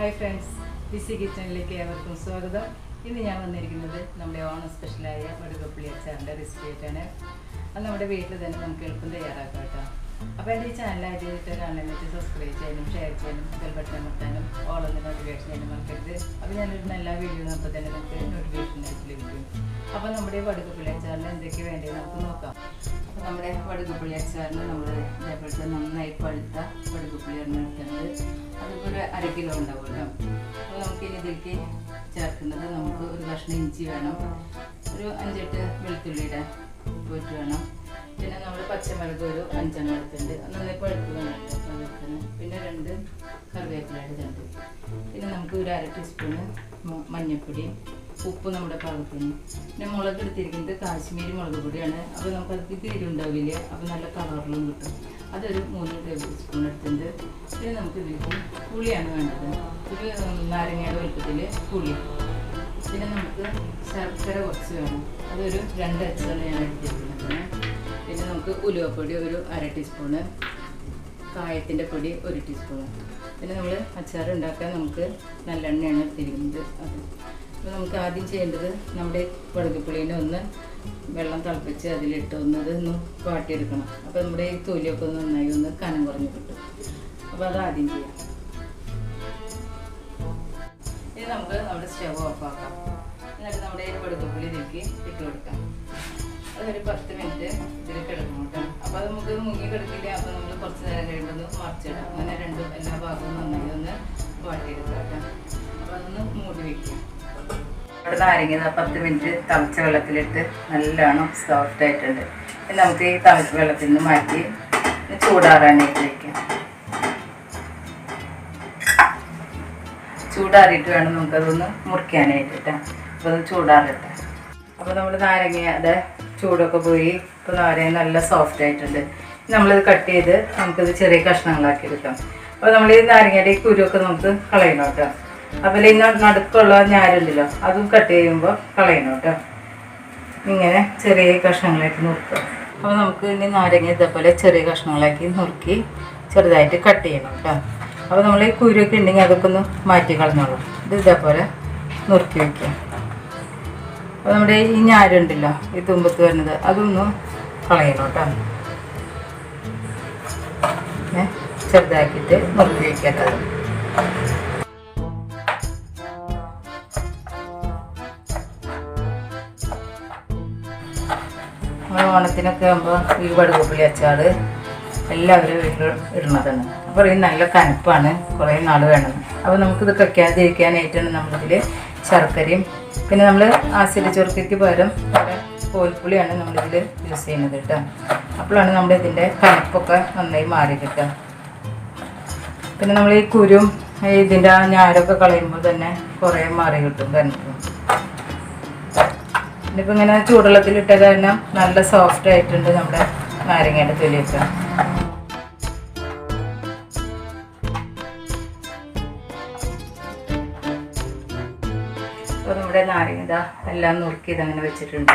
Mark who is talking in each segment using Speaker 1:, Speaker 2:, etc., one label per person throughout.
Speaker 1: Hi friends BC കിച്ചണിലേക്ക് ഏവർക്കും സ്വാഗതം. ഇന്ന് ഞാൻ വന്നിരിക്കുന്നത് നമ്മുടെ ഓണം സ്പെഷ്യലായ വടുകപ്പുളി അച്ചാറിന്റെ റെസിപ്പി ആയിട്ടാണ്. അത് നമ്മുടെ വീട്ടിൽ തന്നെ നമുക്ക് എളുപ്പം തയ്യാറാക്കാം കേട്ടോ. അപ്പോൾ എന്റെ ഈ ചാനൽ ആദ്യമായിട്ട് വെച്ച് സബ്സ്ക്രൈബ് ചെയ്യാനും ഷെയർ ചെയ്യാനും ബെൽ ബട്ടൺ അമർത്താനും ഒന്ന് നോട്ടിഫിക്കേഷൻ ചെയ്യാനും മറക്കരുത്. അപ്പോൾ ഞാനൊരു നല്ല വീഡിയോ നോക്കുമ്പോൾ തന്നെ നമുക്ക് നോട്ടിഫിക്കേഷൻ ആയിട്ട് ലഭിക്കും. അപ്പോൾ നമ്മുടെ വടുകപ്പുളി അച്ചാറിന് എന്തൊക്കെ വേണ്ടത് നമുക്ക് നോക്കാം. അപ്പോൾ നമ്മുടെ വടുകപ്പുളി അച്ചാറിന് നമ്മൾ ഇതേപോലത്തെ നന്നായി പഴുത്ത വടുകപ്പുളിയാണ് എടുക്കുന്നത്. അതിപ്പോൾ ഒരു അര കിലോ ഉണ്ടാവുമല്ലോ അപ്പോൾ നമുക്ക് ഇതിലേക്ക് ചേർക്കുന്നത് നമുക്ക് ഒരു കഷ്ണം ഇഞ്ചി വേണം. ഒരു അഞ്ചെട്ട് വെളുത്തുള്ളിയുടെ പോയിട്ട് വേണം. പിന്നെ നമ്മൾ പച്ചമുളക് ഒരു അഞ്ചെണ്ണം എടുത്തിട്ടുണ്ട് നന്നായി പഴുത്ത് വേണം പിന്നെ രണ്ട് കറിവേപ്പിലയുടെ രണ്ട് പിന്നെ നമുക്ക് ഒരു അര ടീസ്പൂണ് മഞ്ഞൾപ്പൊടി ഉപ്പ് നമ്മുടെ പാകത്തിന്. പിന്നെ മുളക് എടുത്തിരിക്കുന്നത് കാശ്മീരി മുളക് പൊടിയാണ്. അപ്പോൾ നമുക്ക് അത് തീരുണ്ടാവില്ല അപ്പോൾ നല്ല കളറിലും കിട്ടും. അതൊരു മൂന്ന് ടേബിൾ സ്പൂൺ എടുത്തിട്ടുണ്ട്. പിന്നെ നമുക്ക് ഇതിലേക്ക് പുളിയാണ് വേണ്ടത്. ഒരു നാരങ്ങയുടെ വലുപ്പത്തിൽ പുളി. പിന്നെ നമുക്ക് ശർക്കര കുറച്ച് വേണം. അതൊരു രണ്ട് അച്ചാണ് ഞാൻ എടുത്തിരിക്കുന്നത്. പിന്നെ നമുക്ക് ഉലുവപ്പൊടി ഒരു അര ടീസ്പൂണ് കായത്തിന്റെ പൊടി ഒരു ടീസ്പൂണ് പിന്നെ നമ്മൾ അച്ചാർ ഉണ്ടാക്കാൻ നമുക്ക് നല്ലെണ്ണയാണ് എടുത്തിരിക്കുന്നത്. അത് അപ്പോൾ നമുക്ക് ആദ്യം ചെയ്യേണ്ടത് നമ്മുടെ വടുകപ്പുളീനെ ഒന്ന് വെള്ളം തിളപ്പിച്ച് അതിലിട്ട് ഒന്ന് ഇത് ഒന്ന് വാട്ടിയെടുക്കണം. അപ്പോൾ നമ്മുടെ ഈ തൊലിയൊക്കെ ഒന്ന് നന്നായി ഒന്ന് കനം കുറഞ്ഞ് കിട്ടും. അപ്പോൾ അത് ആദ്യം ചെയ്യാം. ഇനി നമുക്ക് നമ്മുടെ സ്റ്റവ് ഓഫാക്കാം എന്നിട്ട് നമ്മുടെ ഈ വടുകപ്പുളി ഇതിലേക്ക് ഇട്ട് കൊടുക്കാം. അതൊരു പത്ത് മിനിറ്റ് ഇതിൽ കിടക്കണം കേട്ടോ. അപ്പോൾ അത് നമുക്ക് മുങ്ങി കിടക്കില്ല. അപ്പോൾ നമ്മൾ കുറച്ച് നേരം കഴിയുമ്പോൾ മറിച്ചിടാം. അങ്ങനെ രണ്ടും എല്ലാ ഭാഗവും നന്നായി ഒന്ന് വാട്ടിയെടുക്കാം കേട്ടോ. അപ്പോൾ അതൊന്ന് മൂടി വെക്കാം. ഇവിടെ നാരങ്ങ പത്ത് മിനിറ്റ് തിളച്ച വെള്ളത്തിലിട്ട് നല്ലോണം സോഫ്റ്റ് ആയിട്ടുണ്ട്. നമുക്ക് ഈ തിളച്ച വെള്ളത്തിൽ നിന്ന് മാറ്റി ചൂടാറാനായിട്ട് വയ്ക്കാം ചൂടാറിയിട്ട് വേണം നമുക്കതൊന്ന് മുറിക്കാനായിട്ട് കേട്ടോ. അപ്പോൾ അത് ചൂടാറട്ടെ. അപ്പോൾ നമ്മൾ നാരങ്ങയുടെ ചൂടൊക്കെ പോയി ഇപ്പോൾ നാരങ്ങ നല്ല സോഫ്റ്റ് ആയിട്ടുണ്ട്. നമ്മളിത് കട്ട് ചെയ്ത് നമുക്കിത് ചെറിയ കഷ്ണങ്ങളാക്കി എടുക്കാം. അപ്പോൾ നമ്മൾ ഈ നാരങ്ങയുടെ കുരുവൊക്കെ നമുക്ക് കളയണം കേട്ടോ. അപ്പോൾ ഈ നടുക്കുള്ള ഞാരുണ്ടല്ലോ അതും കട്ട് ചെയ്യുമ്പോൾ കളയണം കേട്ടോ. ഇങ്ങനെ ചെറിയ കഷ്ണങ്ങളാക്കി നുറുക്കുക. അപ്പോൾ നമുക്ക് ഇനി നാരങ്ങ ഇതേപോലെ ചെറിയ കഷ്ണങ്ങളാക്കി നുറുക്കി ചെറുതായിട്ട് കട്ട് ചെയ്യണം കേട്ടോ. അപ്പോൾ നമ്മൾ ഈ കുരുവൊക്കെ ഉണ്ടെങ്കിൽ അതൊക്കെ ഒന്ന് മാറ്റി കളഞ്ഞോളൂ. ഇത് ഇതേപോലെ നുറുക്കി വയ്ക്കുക അപ്പോൾ നമ്മുടെ ഈ ഞാരുണ്ടല്ലോ ഈ തുമ്പത്ത് വരുന്നത് അതൊന്ന് കളയണം കേട്ടോ. ചെറുതാക്കിയിട്ട് നിർത്തി വയ്ക്കേണ്ടത് ഓണത്തിനൊക്കെ ആകുമ്പോൾ ഈ വടുകുപ്പിളി അച്ചാർ എല്ലാവരും വീട്ടിൽ ഇടുന്നതാണ്. അപ്പോൾ ഈ നല്ല കനപ്പാണ് കുറേ നാൾ വേണം. അപ്പോൾ നമുക്കിത് കയ്ക്കാതിരിക്കാനായിട്ടാണ് നമ്മളിതിൽ ശർക്കരയും പിന്നെ നമ്മൾ ആസിഡ് ചുർക്കയ്ക്ക് പകരം കോൽപ്പുളിയാണ് നമ്മളിതിൽ യൂസ് ചെയ്യുന്നത് കേട്ടോ. അപ്പോഴാണ് നമ്മുടെ ഇതിന്റെ കനപ്പൊക്കെ നന്നായി മാറി കിട്ടുക പിന്നെ നമ്മൾ ഈ കുരും ഇതിന്റെ ആ ഞാരൊക്കെ കളയുമ്പോൾ തന്നെ കുറേ മാറി കിട്ടും കനപ്പ് ഇനിയിപ്പോൾ ഇങ്ങനെ ചൂടുവെള്ളത്തിലിട്ട കാരണം നല്ല സോഫ്റ്റ് ആയിട്ടുണ്ട് നമ്മുടെ നാരങ്ങയുടെ തൊലിയൊക്കെ നമ്മുടെ നാരങ്ങ ഇതാ എല്ലാം നുറുക്കി ഇതങ്ങനെ വെച്ചിട്ടുണ്ട്.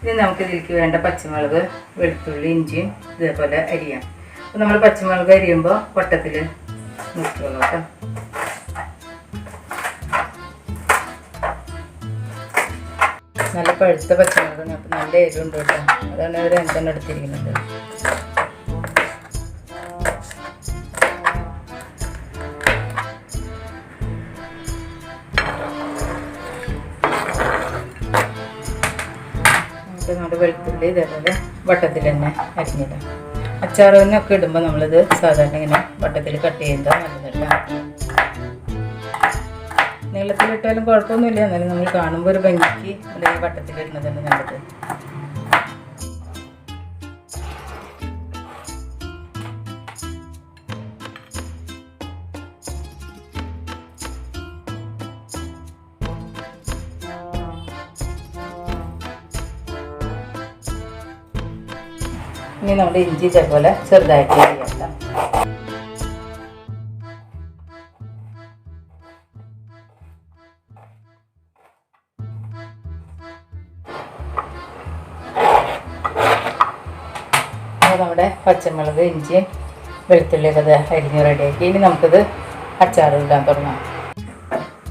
Speaker 1: ഇനി നമുക്ക് ഇതിലേക്ക് വേണ്ട പച്ചമുളക് വെളുത്തുള്ളി ഇഞ്ചിയും ഇതേപോലെ അരിയാം. അപ്പോൾ നമ്മൾ പച്ചമുളക് അരിയുമ്പോൾ വട്ടത്തിൽ നുറുക്കിയുള്ളൂ കേട്ടോ. നല്ല പഴുത്ത പച്ചമുളകാണ് അപ്പം നല്ല എരിവുണ്ട് കേട്ടോ. അതാണ് ഒരു എന്തെണ്ണം എടുത്തിരിക്കുന്നത്. വെളുത്തുള്ളി ഇതേപോലെ വട്ടത്തിൽ തന്നെ അരിഞ്ഞിടാം. അച്ചാറിനൊക്കെ ഇടുമ്പോൾ നമ്മളിത് സാധാരണ ഇങ്ങനെ വട്ടത്തിൽ കട്ട് ചെയ്യുന്നത് നല്ലതല്ല. നീളത്തിലിട്ടാലും കുഴപ്പമൊന്നുമില്ല. എന്നാലും നമ്മൾ കാണുമ്പോൾ ഒരു ഭംഗിക്ക് അല്ലെങ്കിൽ വട്ടത്തിലിടുന്നതാണ് നല്ലത്. ഇനി നമ്മുടെ ഇഞ്ചി ഇതേപോലെ ചെറുതായിട്ട് ചെയ്യാം നമ്മുടെ പച്ചമുളക് ഇഞ്ചി വെളുത്തുള്ളിയൊക്കെ അത് അരിഞ്ഞ് റെഡിയാക്കി. ഇനി നമുക്കിത് അച്ചാർ ഇടാൻ തുടങ്ങാം.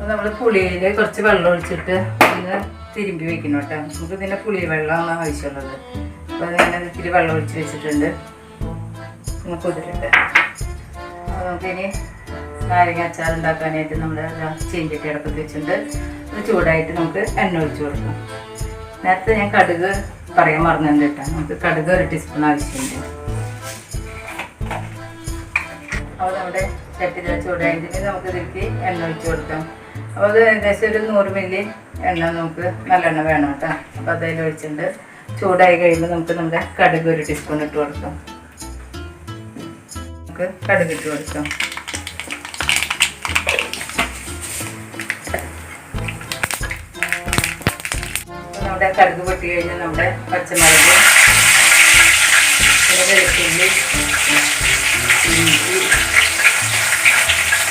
Speaker 1: നമ്മൾ പുളിയിൽ കുറച്ച് വെള്ളം ഒഴിച്ചിട്ട് ഒന്ന് തിരുമ്പി വെക്കണം കേട്ടോ. നമുക്ക് ഇതിന്റെ പുളി വെള്ളമാണ് ആവശ്യമുള്ളത്. അപ്പോൾ ഞാൻ ഇത്തിരി വെള്ളം ഒഴിച്ച് വെച്ചിട്ടുണ്ട്. നമുക്ക് കുതിരട്ടെ. നമുക്കിനി നാരങ്ങ അച്ചാർ ഉണ്ടാക്കാനായിട്ട് നമ്മൾ ചീഞ്ചട്ടി അടപ്പത്ത് വെച്ചിട്ടുണ്ട്. അത് ചൂടായിട്ട് നമുക്ക് എണ്ണ ഒഴിച്ചു കൊടുക്കാം. നേരത്തെ ഞാൻ കടുക് പറയാൻ മറന്നുണ്ട് കേട്ടോ. നമുക്ക് കടുക് ഒരു ടീസ്പൂൺ ആവശ്യമുണ്ട്. അപ്പോൾ നമ്മുടെ ചട്ടി ചൂടായിട്ട് നമുക്ക് ഇതിലേക്ക് എണ്ണ ഒഴിച്ചു കൊടുക്കാം. അപ്പോൾ അത് ഏകദേശം ഒരു നൂറ് മില്ലി എണ്ണ നമുക്ക് നല്ലെണ്ണ വേണം കേട്ടോ. അപ്പോൾ അതിൽ ഒഴിച്ചിട്ടുണ്ട്. ചൂടായി കഴിയുമ്പോൾ നമുക്ക് നമ്മുടെ കടുക് ഒരു ടീസ്പൂൺ ഇട്ട് കൊടുക്കാം. നമുക്ക് കടുക് ഇട്ട് കൊടുക്കാം. നമ്മുടെ കടുക് പൊട്ടി കഴിഞ്ഞാൽ നമ്മുടെ പച്ചമുളക് വെളുത്തുള്ളി ഇഞ്ചി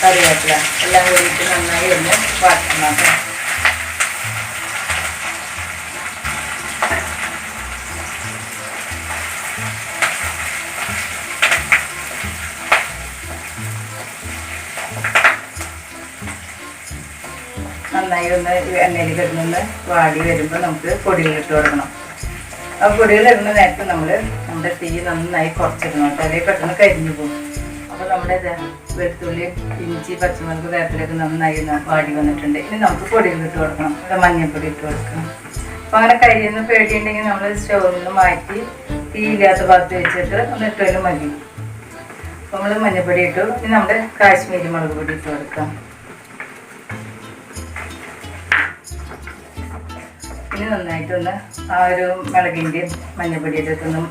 Speaker 1: കറിവേപ്പില എല്ലാം കൂടിയിട്ട് നന്നായി ഒന്ന് വാട്ടണം കേട്ടോ. നന്നായി ഒന്ന് എണ്ണയിൽ കിടന്നൊന്ന് വാടി വരുമ്പോൾ നമുക്ക് പൊടികളിട്ട് കൊടുക്കണം. ആ പൊടികൾ ഇടുന്ന നേരത്ത് നമ്മൾ നമ്മുടെ തീ നന്നായി കുറച്ചിടണം കേട്ടോ. അല്ലെങ്കിൽ പെട്ടെന്ന് കരിഞ്ഞു പോകും. അപ്പോൾ നമ്മുടെ വെളുത്തുള്ളി ഇഞ്ചി പച്ചമുളക് വേപ്പിലൊക്കെ നന്നായി വാടി വന്നിട്ടുണ്ട്. ഇനി നമുക്ക് പൊടികൾ ഇട്ട് കൊടുക്കണം. മഞ്ഞൾപ്പൊടി ഇട്ട് കൊടുക്കണം. അപ്പോൾ അങ്ങനെ കരിയുന്ന പേടിയുണ്ടെങ്കിൽ നമ്മൾ സ്റ്റൗവിൽ നിന്ന് മാറ്റി തീ ഇല്ലാത്ത ഭാഗത്ത് വെച്ചിട്ട് ഒന്ന് ഇട്ടാലും മതി. നമ്മൾ മഞ്ഞൾപ്പൊടി ഇട്ടു. ഇനി നമ്മുടെ കാശ്മീരി മുളക് പൊടി ഇട്ട് കൊടുക്കാം. ഇനി നന്നായിട്ടൊന്ന് ആ ഒരു മുളകിന്റെയും മഞ്ഞപ്പൊടിയുടെ ഒക്കെ ഒന്ന്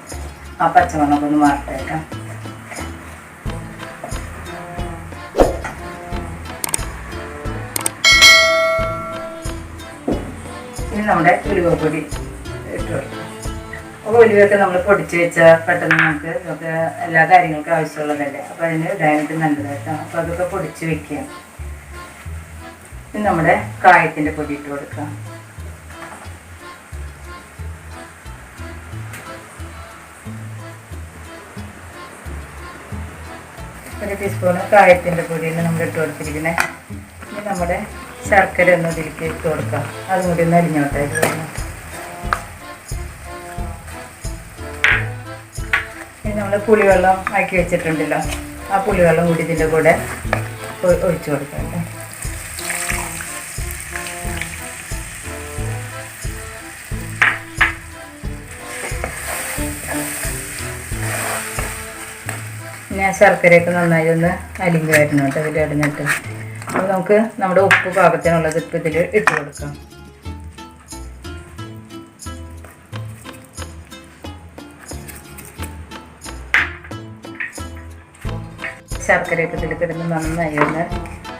Speaker 1: ആ പച്ചമുളക് ഒന്ന് ഇനി നമ്മുടെ ഉലുവപ്പൊടി ഇട്ട് അപ്പോൾ ഉലുവയൊക്കെ നമ്മൾ പൊടിച്ച് വെച്ചാൽ പെട്ടെന്ന് നമുക്ക് ഒക്കെ എല്ലാ കാര്യങ്ങൾക്കും ആവശ്യമുള്ളതല്ലേ? അപ്പോൾ അതിന് ഇടാനായിട്ട് നല്ലതായിട്ടാണ് അപ്പോൾ അതൊക്കെ പൊടിച്ച് വെക്കുക ഇനി നമ്മുടെ കായത്തിന്റെ പൊടി ഇട്ട് കൊടുക്കാം. ഒരു ടീസ്പൂണ് കായത്തിന്റെ പൊടിയാണ് നമ്മൾ ഇട്ട് കൊടുത്തിരിക്കുന്നത് ഇനി നമ്മുടെ ശർക്കര ഒന്ന് ഇതിലേക്ക് ഇട്ട് കൊടുക്കാം. അതും കൂടി ഒന്ന് അരിഞ്ഞോട്ടെ. ഇനി നമ്മൾ പുളിവെള്ളം ആക്കി വെച്ചിട്ടുണ്ടല്ലോ. ആ പുളിവെള്ളം കൂടി ഇതിന്റെ കൂടെ ഒഴിച്ചു ഒഴിച്ച് കൊടുക്കാം ഞാൻ ശർക്കരയൊക്കെ നന്നായി ഒന്ന് അലിഞ്ഞ് വരണം കേട്ടോ ഇതിൽ അടിഞ്ഞിട്ട് അപ്പോൾ നമുക്ക് നമ്മുടെ ഉപ്പ് പാകത്തിനുള്ളത് ഇപ്പം ഇതിൽ ഇട്ട് കൊടുക്കാം. ശർക്കരയൊക്കെ ഇതിൽ കിടന്ന് നന്നായി ഒന്ന്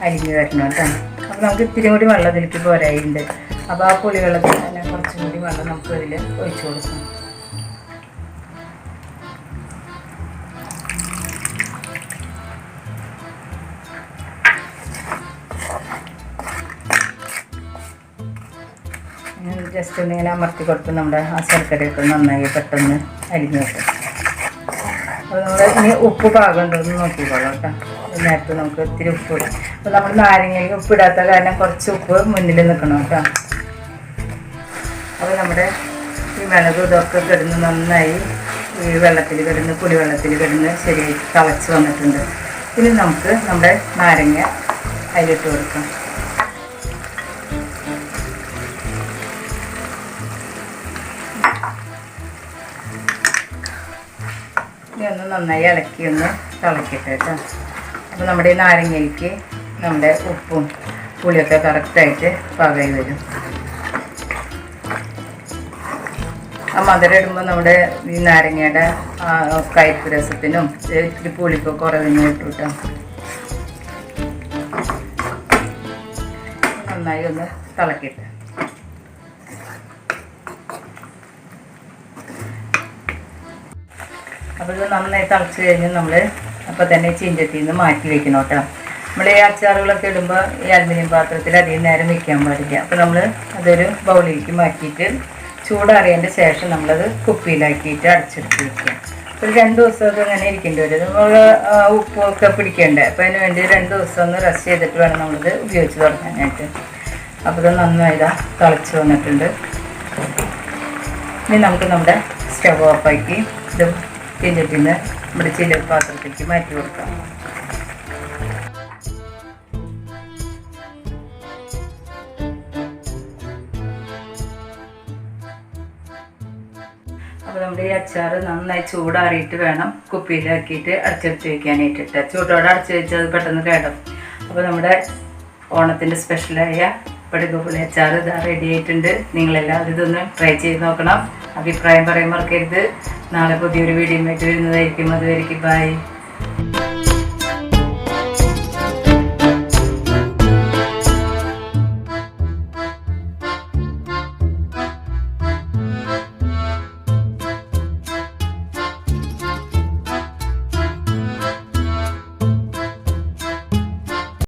Speaker 1: അലിഞ്ഞ് വരണം കേട്ടോ. അപ്പോൾ നമുക്ക് ഇത്തിരി കൂടി വെള്ളം ഇതിലേക്ക് പോരായിട്ടുണ്ട്. അപ്പോൾ ആ പുളി വെള്ളത്തിൽ തന്നെ കുറച്ചും കൂടി വെള്ളം നമുക്ക് ഇതിൽ ഒഴിച്ചു കൊടുക്കാം. ഇങ്ങനെ അമർത്തി കൊടുത്ത് നമ്മുടെ ആ ശർക്കരയൊക്കെ നന്നായി പെട്ടെന്ന് അരിഞ്ഞു വെക്കും. അപ്പോൾ നമ്മൾ ഇനി ഉപ്പ് പാകം ഉണ്ടോയെന്ന് നോക്കിക്കോളാം കേട്ടോ. നേരത്തെ നമുക്ക് ഇത്തിരി ഉപ്പ് ഇടാം. അപ്പോൾ നമ്മൾ നാരങ്ങയിൽ ഉപ്പ് ഇടാത്ത കാരണം കുറച്ച് ഉപ്പ് മുന്നിൽ നിൽക്കണം കേട്ടോ. അപ്പോൾ നമ്മുടെ ഈ മിളക് ഇതൊക്കെ കിടന്ന് നന്നായി ഈ വെള്ളത്തിൽ കിടന്ന് പുളിവെള്ളത്തിൽ കിടന്ന് ശരിയായി തളച്ച് വന്നിട്ടുണ്ട്. ഇനി നമുക്ക് നമ്മുടെ നാരങ്ങ അതിലിട്ട് കൊടുക്കാം. നന്നായി ഇളക്കി ഒന്ന് തിളക്കട്ടെ കേട്ടോ. അപ്പോൾ നമ്മുടെ ഈ നാരങ്ങയ്ക്ക് നമ്മുടെ ഉപ്പും പുളിയൊക്കെ കറക്റ്റായിട്ട് പകയി വരും. ആ മധുരം ഇടുമ്പോൾ നമ്മുടെ ഈ നാരങ്ങയുടെ കയ്പ്പ് രസത്തിനും ഇത്തിരി പുളിക്കൊക്കെ കുറവിനും ഇട്ടു കേട്ടോ. നന്നായി ഒന്ന് തിളക്കിട്ട്. അപ്പോൾ ഇത് നന്നായി തിളച്ച് കഴിഞ്ഞ് നമ്മൾ അപ്പോൾ തന്നെ ചീഞ്ചട്ടിയിൽ നിന്ന് മാറ്റി വെക്കണം കേട്ടോ. നമ്മൾ ഈ അച്ചാറുകളൊക്കെ ഇടുമ്പോൾ ഈ അലുമിനിയം പാത്രത്തിൽ അധികം നേരം വെക്കാൻ പാടില്ല. അപ്പോൾ നമ്മൾ അതൊരു ബൗളിലേക്ക് മാറ്റിയിട്ട് ചൂടറിയതിന്റെ ശേഷം നമ്മളത് കുപ്പിയിലാക്കിയിട്ട് അടച്ചെടുത്ത് വെക്കുക. ഒരു രണ്ട് ദിവസമൊക്കെ അങ്ങനെ ഇരിക്കേണ്ടി വരും. നമ്മൾ ഉപ്പൊക്കെ പിടിക്കണ്ടേ? അപ്പോൾ അതിന് വേണ്ടി രണ്ട് ദിവസം ഒന്ന് റെസ്റ്റ് ചെയ്തിട്ട് വേണം നമ്മളിത് ഉപയോഗിച്ച് തുടങ്ങാനായിട്ട്. അപ്പോൾ ഇത് നന്നായി തിളച്ച് വന്നിട്ടുണ്ട്. ഇനി നമുക്ക് നമ്മുടെ സ്റ്റവ് ഓഫാക്കി ഇത് തിന്നിട്ടിന്ന് നമ്മുടെ ചില പാത്രത്തേക്ക് മാറ്റി കൊടുക്കാം. അപ്പോൾ നമ്മുടെ ഈ അച്ചാർ നന്നായി ചൂടാറിയിട്ട് വേണം കുപ്പിയിലാക്കിയിട്ട് അടച്ചെടുത്ത് വയ്ക്കാനായിട്ടിട്ട് ചൂടോടെ അടച്ചു വെച്ചാൽ അത് പെട്ടെന്ന് കേടും. അപ്പോൾ നമ്മുടെ ഓണത്തിന്റെ സ്പെഷ്യലായ പടുകപ്പുളി അച്ചാർ ഇതാ റെഡി ആയിട്ടുണ്ട്. നിങ്ങളെല്ലാവരും ഇതൊന്ന് ട്രൈ ചെയ്ത് നോക്കണം. അഭിപ്രായം പറയാൻ മറക്കരുത്. നാളെ പുതിയൊരു വീഡിയോ ആയിട്ട് വരുന്നതായിരിക്കും. അതുവരേക്കും ബൈ